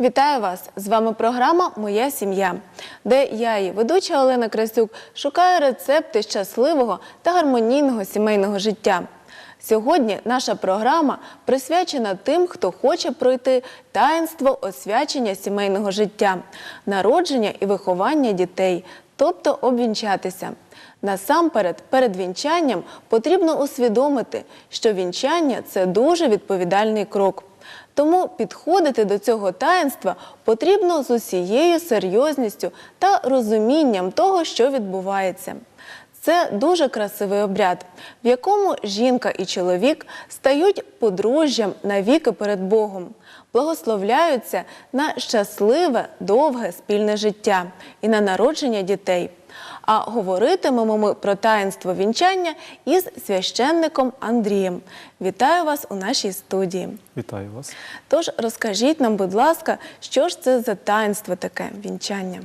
Вітаю вас! З вами програма Моя сім'я, де я, її ведуча Олена Красюк, шукаю рецепти щасливого та гармонійного сімейного життя. Сьогодні наша програма присвячена тим, хто хоче пройти таїнство освячення сімейного життя, народження і виховання дітей, тобто обвінчатися. Насамперед, перед вінчанням потрібно усвідомити, що вінчання це дуже відповідальний крок. Тому підходити до цього таїнства потрібно з усією серйозністю та розумінням того, що відбувається. Це дуже красивий обряд, в якому жінка і чоловік стають подружжям навіки перед Богом, благословляються на щасливе, довге спільне життя і на народження дітей. А говоритимемо ми про таїнство вінчання із священником Андрієм. Вітаю вас у нашій студії. Вітаю вас. Тож розкажіть нам, будь ласка, що ж це за таїнство таке вінчання?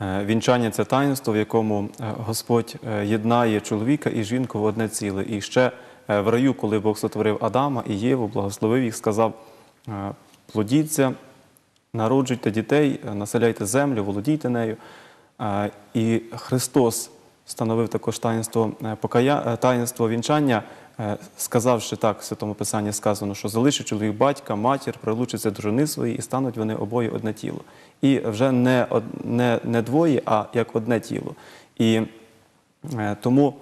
Е, Вінчання це таїнство, в якому е, Господь е, єднає чоловіка і жінку в одне ціле. І ще в раю, коли Бог сотворив Адама і Єву, благословив їх, сказав: плодіться, народжуйте дітей, населяйте землю, володійте нею. І Христос встановив також таїнство е, покая... е, таїнство вінчання, е, сказавши так, в Святому Писанні сказано, що залишить чоловік батька, матір, прилучиться до жони своєї і стануть вони обоє одне тіло. І вже не, не, не двоє, а як одне тіло. І тому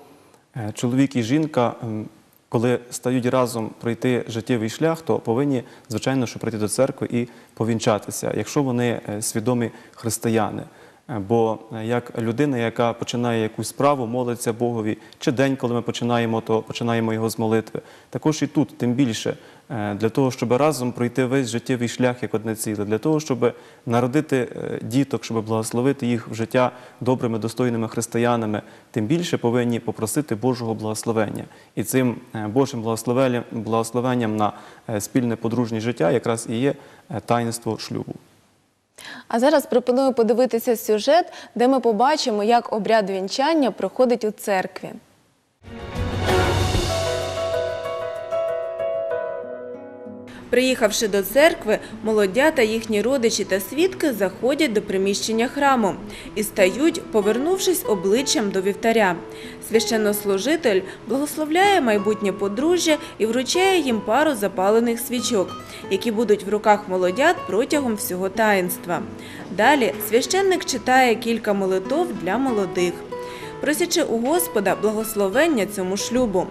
чоловік і жінка, коли стають разом пройти життєвий шлях, то повинні, звичайно, що прийти до церкви і повінчатися, якщо вони свідомі християни. Бо е, як людина, яка починає якусь справу, молиться Богові, чи день, коли ми починаємо, то починаємо його з молитви. Також і тут, тим більше, е, для того, щоб разом пройти весь життєвий шлях як одне ціле, для того, щоб народити е, діток, щоб благословити їх в життя добрими, достойними християнами, тим більше повинні попросити Божого благословення. І цим Божим благословенням, на спільне подружнє життя якраз і є таїнство шлюбу. А зараз пропоную подивитися сюжет, де ми побачимо, як обряд вінчання проходить у церкві. Приїхавши до церкви, молодята, їхні родичі та свідки заходять до приміщення храму і стають, повернувшись обличчям до вівтаря. Священнослужитель благословляє майбутнє подружжя і вручає їм пару запалених свічок, які будуть в руках молодят протягом всього таїнства. Далі священник читає кілька молитов для молодих просячи у Господа благословення цьому шлюбу.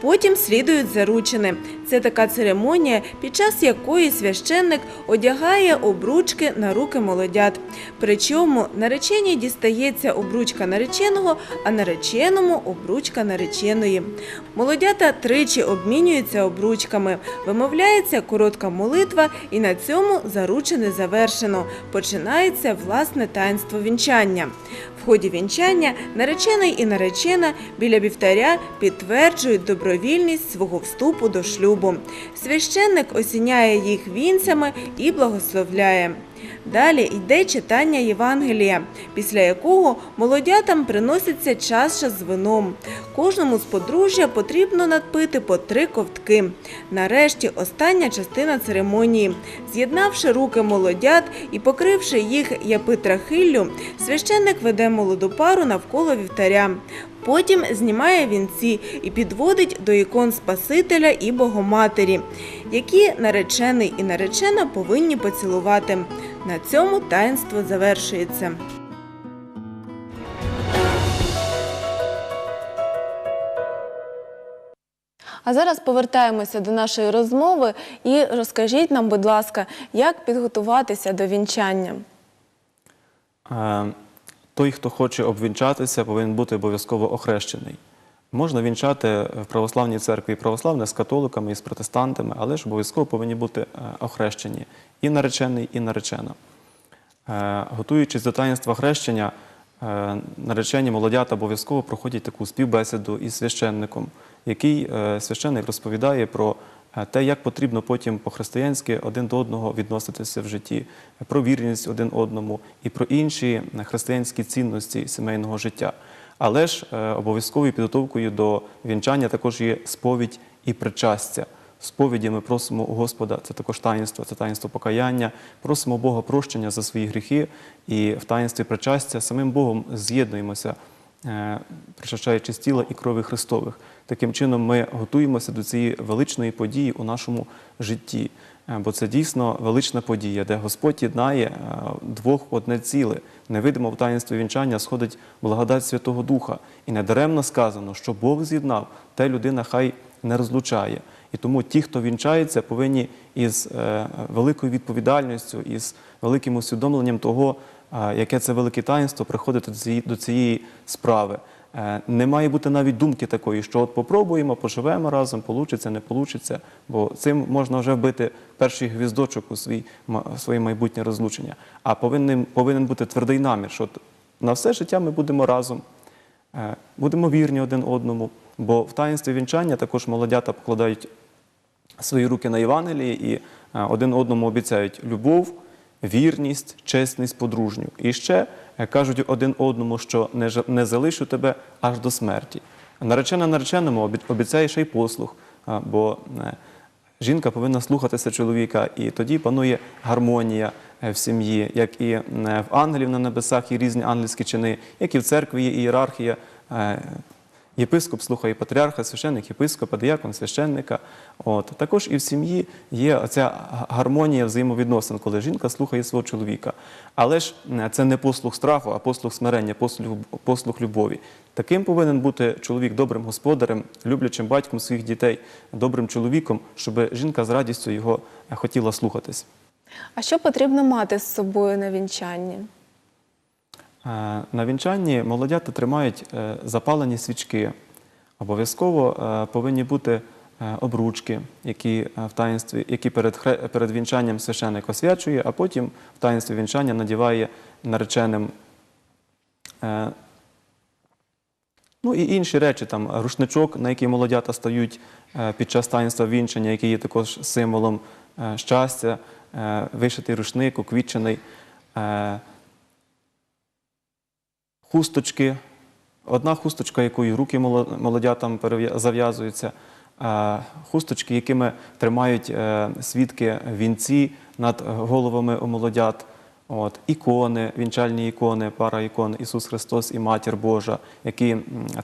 Потім слідують заручини. Це така церемонія, під час якої священник одягає обручки на руки молодят. Причому нареченій дістається обручка нареченого, а нареченому обручка нареченої. Молодята тричі обмінюються обручками. Вимовляється коротка молитва, і на цьому заручини завершено. Починається власне таїнство вінчання. В ході вінчання наречений і наречена біля вівтаря підтверджують добровільність свого вступу до шлюбу. Священник осіняє їх вінцями і благословляє. Далі йде читання Євангелія, після якого молодятам приноситься чаша з вином. Кожному з подружжя потрібно надпити по три ковтки. Нарешті остання частина церемонії. З'єднавши руки молодят і покривши їх япитрахиллю, священник веде молоду пару навколо вівтаря. Потім знімає вінці і підводить до ікон Спасителя і Богоматері, які наречений і наречена повинні поцілувати. На цьому таїнство завершується. А зараз повертаємося до нашої розмови і розкажіть нам, будь ласка, як підготуватися до вінчання. Е, Той, хто хоче обвінчатися, повинен бути обов'язково охрещений. Можна вінчати в православній церкві православне з католиками і з протестантами, але ж обов'язково повинні бути е, охрещені і наречений, і наречена. Е, Готуючись до таїнства хрещення, е, наречені молодята обов'язково проходять таку співбесіду із священником, який священник розповідає про те, як потрібно потім по-християнськи один до одного відноситися в житті, про вірність один одному і про інші християнські цінності сімейного життя. Але ж е, обов'язковою підготовкою до вінчання також є сповідь і причастя. сповіді ми просимо у Господа, це також таїнство, це таїнство покаяння, просимо Бога прощення за свої гріхи і в таїнстві причастя самим Богом з'єднуємося, причащаючи з тіла і крові Христових. Таким чином ми готуємося до цієї величної події у нашому житті. Е, Бо це дійсно велична подія, де Господь єднає е, двох одне ціле. Невидимо в таїнстві вінчання сходить благодать Святого Духа. І недаремно сказано, що Бог з'єднав, те людина хай не розлучає. І тому ті, хто вінчається, повинні із е, великою відповідальністю, із великим усвідомленням того, е, яке це велике таїнство, приходити до цієї, справи. Е, Не має бути навіть думки такої, що от попробуємо, поживемо разом, получиться, не получиться, бо цим можна вже вбити перший гвіздочок у свій, своє майбутнє розлучення. А повинен, повинен бути твердий намір, що на все життя ми будемо разом, е, будемо вірні один одному. Бо в таїнстві вінчання також молодята покладають свої руки на Євангелії і е, один одному обіцяють любов, вірність, чесність, подружню. І ще е, кажуть один одному, що не, залишу тебе аж до смерті. Наречена нареченому обіцяє ще й послух, бо е, жінка повинна слухатися чоловіка, і тоді панує гармонія е, в сім'ї, як і в ангелів на небесах є різні ангельські чини, як і в церкві є ієрархія. Єпископ слухає патріарха, священник, єпископа, диякон, священника. От. Також і в сім'ї є оця гармонія взаємовідносин, коли жінка слухає свого чоловіка. Але ж це не послух страху, а послух смирення, послух, послух любові. Таким повинен бути чоловік добрим господарем, люблячим батьком своїх дітей, добрим чоловіком, щоб жінка з радістю його е, хотіла слухатись. А що потрібно мати з собою на вінчанні? Е, На вінчанні молодята тримають е, запалені свічки. Обов'язково е, повинні бути обручки, які в таїнстві, які перед, перед вінчанням священик освячує, а потім в таїнстві вінчання надіває нареченим. Ну і інші речі, там рушничок, на який молодята стають під час таїнства вінчання, який є також символом щастя, вишитий рушник, уквітчений. Хусточки. Одна хусточка, якою руки моло- молодятам зав'язуються, хусточки, якими тримають е, свідки вінці над головами у молодят. От, ікони, вінчальні ікони, пара ікон Ісус Христос і Матір Божа, які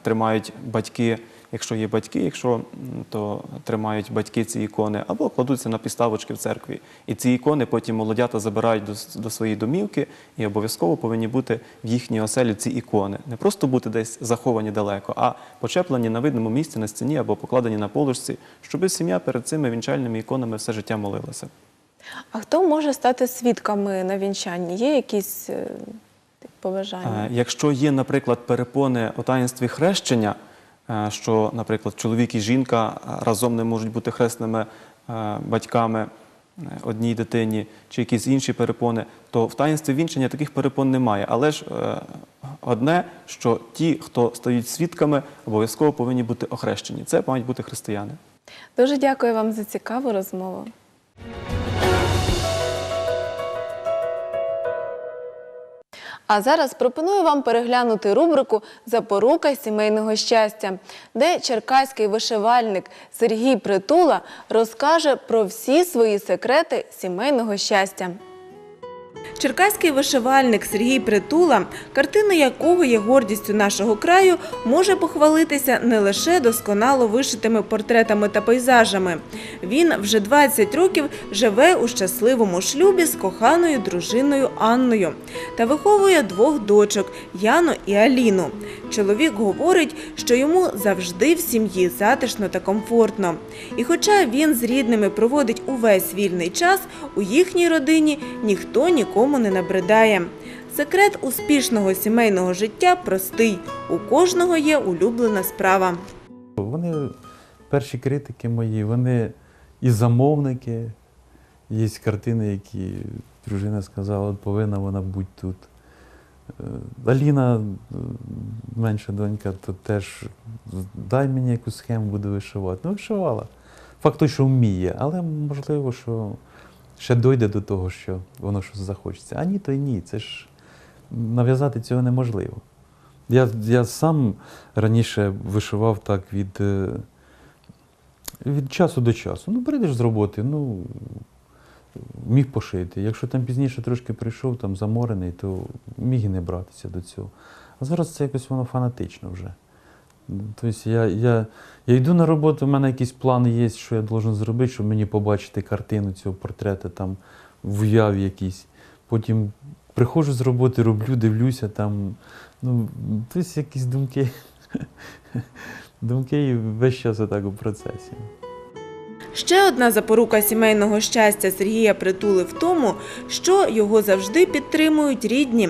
тримають батьки, якщо є батьки, якщо то тримають батьки ці ікони, або кладуться на підставочки в церкві. І ці ікони потім молодята забирають до, до своєї домівки, і обов'язково повинні бути в їхній оселі ці ікони. Не просто бути десь заховані далеко, а почеплені на видному місці на стіні або покладені на полочці, щоб сім'я перед цими вінчальними іконами все життя молилася. А хто може стати свідками на вінчанні? Є якісь е, побажання? Е, Якщо є, наприклад, перепони у таїнстві хрещення, що, наприклад, чоловік і жінка е, разом не можуть бути хресними е, батьками е, одній дитині, чи якісь інші перепони, то в таїнстві вінчення таких перепон немає. Але ж е, одне, що ті, хто стають свідками, обов'язково повинні бути охрещені. Це мають бути християни. Дуже дякую вам за цікаву розмову. А зараз пропоную вам переглянути рубрику Запорука сімейного щастя, де черкаський вишивальник Сергій Притула розкаже про всі свої секрети сімейного щастя. Черкаський вишивальник Сергій Притула, картина якого є гордістю нашого краю, може похвалитися не лише досконало вишитими портретами та пейзажами. Він вже 20 років живе у щасливому шлюбі з коханою дружиною Анною та виховує двох дочок Яну і Аліну. Чоловік говорить, що йому завжди в сім'ї затишно та комфортно. І хоча він з рідними проводить увесь вільний час, у їхній родині ніхто нікому не набридає. Секрет успішного сімейного життя простий. У кожного є улюблена справа. Вони перші критики мої, вони і замовники. Є картини, які дружина сказала, повинна вона бути тут. Е, Аліна, е, менша донька, то теж дай мені якусь схему, буду вишивати. Ну, вишивала. Факт той, що вміє, але можливо, що ще дойде до того, що воно щось захочеться. А ні, то й ні. Це ж нав'язати цього неможливо. Я, я сам раніше вишивав так від е, Від часу до часу. Ну, прийдеш з роботи, ну міг пошити. Якщо там пізніше трошки прийшов, там заморений, то міг і не братися до цього. А зараз це якось воно фанатично вже. Тобто я, я, я йду на роботу, в мене якийсь план є, що я должен зробити, щоб мені побачити картину цього портрета там в уяві якійсь. Потім приходжу з роботи, роблю, дивлюся там. Ну, тобто якісь думки. Думки і весь час отак у процесі. Ще одна запорука сімейного щастя Сергія Притули в тому, що його завжди підтримують рідні.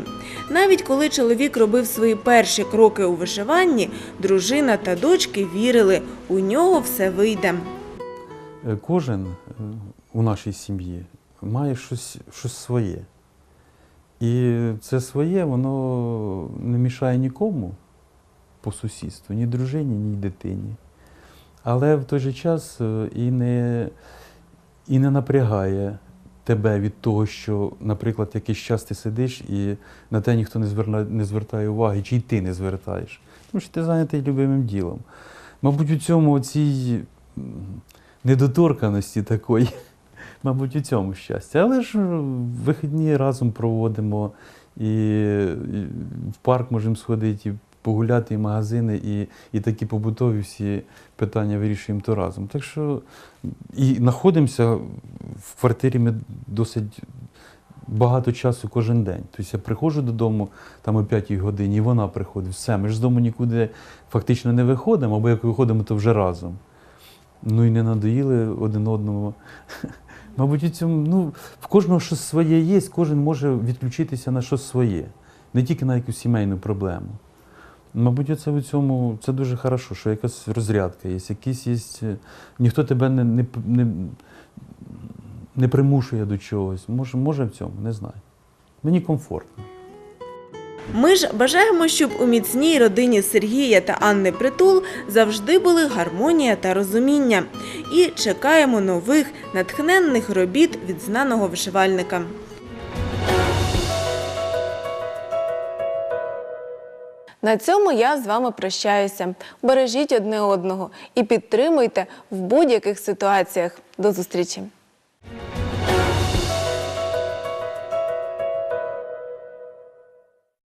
Навіть коли чоловік робив свої перші кроки у вишиванні, дружина та дочки вірили, у нього все вийде. Е, Кожен е, у нашій сім'ї має щось, щось своє. І це своє, воно не мішає нікому по сусідству, ні дружині, ні дитині. Але в той же час е, і не, і не напрягає тебе від того, що, наприклад, якийсь час ти сидиш і на те ніхто не, зверна, не звертає уваги, чи й ти не звертаєш. Тому що ти зайнятий любимим ділом. Мабуть, у цьому цій недоторканості такої, мабуть, у цьому щастя. Але ж вихідні разом проводимо, і в парк можемо сходити, і погуляти, і магазини, і, і такі побутові всі питання вирішуємо то разом. Так що і знаходимося в квартирі ми досить багато часу кожен день. Тобто я приходжу додому там о 5 годині, і вона приходить. Все, ми ж з дому нікуди фактично не виходимо, або як виходимо, то вже разом. Ну і не надоїли один одному. Мабуть, у цьому, ну, в кожного щось своє є, кожен може відключитися на щось своє, не тільки на якусь сімейну проблему. Мабуть, оце в цьому це дуже хорошо, що якась розрядка є, якісь є. Ніхто тебе не, не, не, не примушує до чогось. Може, може в цьому, не знаю. Мені комфортно. Ми ж бажаємо, щоб у міцній родині Сергія та Анни Притул завжди були гармонія та розуміння. І чекаємо нових натхненних робіт від знаного вишивальника. На цьому я з вами прощаюся. Бережіть одне одного і підтримуйте в будь-яких ситуаціях. До зустрічі!